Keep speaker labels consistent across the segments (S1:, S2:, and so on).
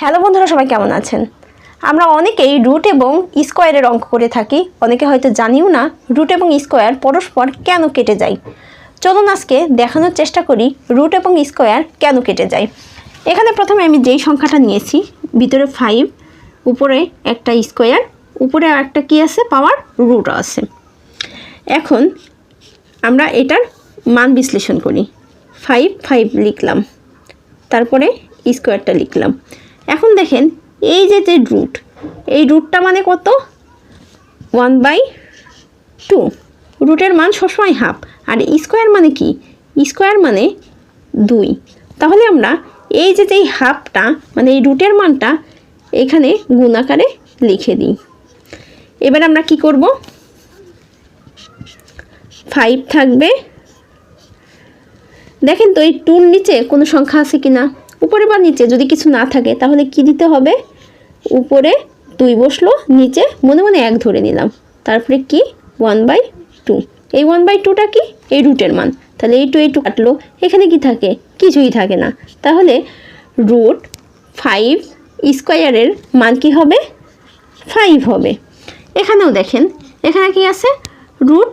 S1: Hello বন্ধুরা, সবাই কেমন আছেন? আমরা অনেকেই রুট এবং স্কোয়ারের অঙ্ক করে থাকি। অনেকে হয়তো জানিও না রুট এবং স্কোয়ার পরস্পর কেন কেটে যায়। চলুন আজকে দেখানোর চেষ্টা করি রুট এবং স্কোয়ার কেন কেটে যায়। এখানে প্রথমে আমি যেই সংখ্যাটা নিয়েছি, ভিতরে ফাইভ উপরে একটা স্কোয়ার, উপরে একটা কী আছে? পাওয়ার রুট আছে। এখন আমরা এটার মান বিশ্লেষণ করি। ফাইভ ফাইভ লিখলাম। তারপরে স্কোয়ারটা লিখলাম। এখন দেখেন, এই যে যে রুট এই রুটটা মানে কত? ওয়ান বাই টু রুটের মান সবসময় হাফ আর স্কোয়ার মানে কি? স্কোয়ার মানে দুই। তাহলে আমরা এই যে যেই হাফটা মানে এই রুটের মানটা এখানে গুণাকারে লিখে দিই। এবার আমরা কি করব? ফাইভ থাকবে। দেখেন তো এই টুর নিচে কোনো সংখ্যা আছে কি না উপরে বা নিচে যদি কিছু না থাকে, তাহলে কি দিতে হবে? উপরে দুই বসল, নিচে মনে মনে এক ধরে নিলাম। তারপরে কি? ওয়ান বাই টু এই ওয়ান বাই টুটা কি? এই রুটের মান। তাহলে এই টু এই টু কাটলো। এখানে কি থাকে? কিছুই থাকে না। তাহলে রুট ফাইভ স্কোয়ারের মান কি হবে? ফাইভ হবে। এখানেও দেখেন, এখানে কি আছে? রুট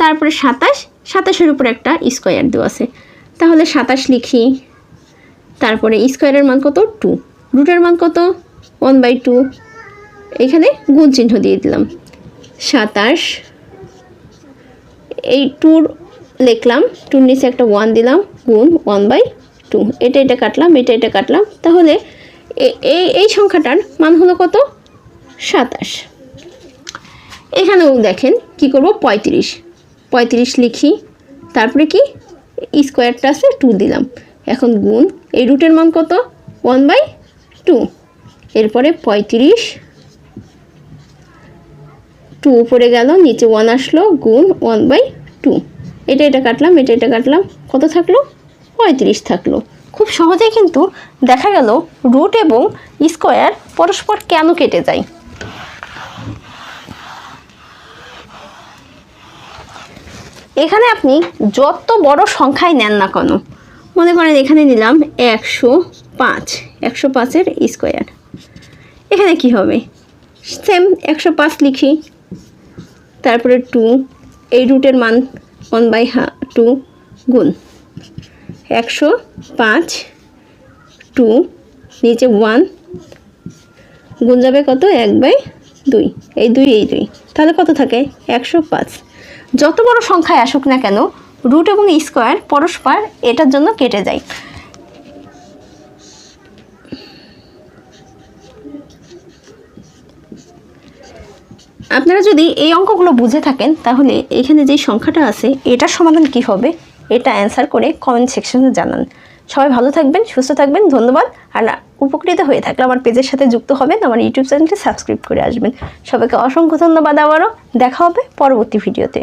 S1: তারপরে সাতাশ, সাতাশের উপরে একটা স্কোয়ার দেওয়া আছে। তাহলে সাতাশ লিখি। তারপরে স্কোয়ারের মান কত? টু রুটের মান কত? ওয়ান বাই টু এখানে গুণ চিহ্ন দিয়ে দিলাম। সাতাশ। এই টুর লিখলাম। টুর নিচে একটা ওয়ান দিলাম। গুণ ওয়ান বাই টু এটা এটা কাটলাম, এটা এটা কাটলাম। তাহলে এই এই সংখ্যাটার মান হলো কত? সাতাশ। এখানেও দেখেন কি করব? পঁয়ত্রিশ। পঁয়ত্রিশ লিখি। তারপরে কি? স্কোয়ারটা আছে টু দিলাম। এখন গুণ এই রুটের মান কত? One by two. এরপরে পঁয়ত্রিশ। টু উপরে গেল, নিচে ওয়ান আসলো, গুণ ওয়ান বাই টু। এটা এটা কাটলাম, এটা এটা কাটলাম। কত থাকল? পঁয়ত্রিশ থাকল। খুব সহজেই কিন্তু দেখা গেল রুট এবং স্কোয়ার পরস্পর কেন কেটে যায়। এখানে আপনি যত বড় সংখ্যায় নেন না কেন মনে করেন এখানে নিলাম একশো পাঁচ, একশো পাঁচের স্কোয়ার। এখানে কি হবে? সেম একশো পাঁচ লিখি, তারপরে টু এই রুটের মান ওয়ান বাই হা টু গুণ। একশো পাঁচ টু নিচে ওয়ান গুণ যাবে কত? এক বাই দুই। এই দুই এই দুই। তাহলে কত থাকে? একশো পাঁচ। যত বড় সংখ্যায় আসুক না কেন রুট এবং স্কোয়ার পরস্পর এটার জন্য কেটে যায়। আপনারা যদি এই অঙ্কগুলো বুঝে থাকেন, তাহলে এখানে যে সংখ্যাটা আছে, এটার সমাধান কি হবে? এটা অ্যান্সার করে কমেন্ট সেকশনে জানান। সবাই ভালো থাকবেন, সুস্থ থাকবেন, ধন্যবাদ। আর উপকৃত হয়ে থাকলে আমার পেজের সাথে যুক্ত হবেন, আমার ইউটিউব চ্যানেলটি সাবস্ক্রাইব করে আসবেন। সবাইকে অসংখ্য ধন্যবাদ আবারও। দেখা হবে পরবর্তী ভিডিওতে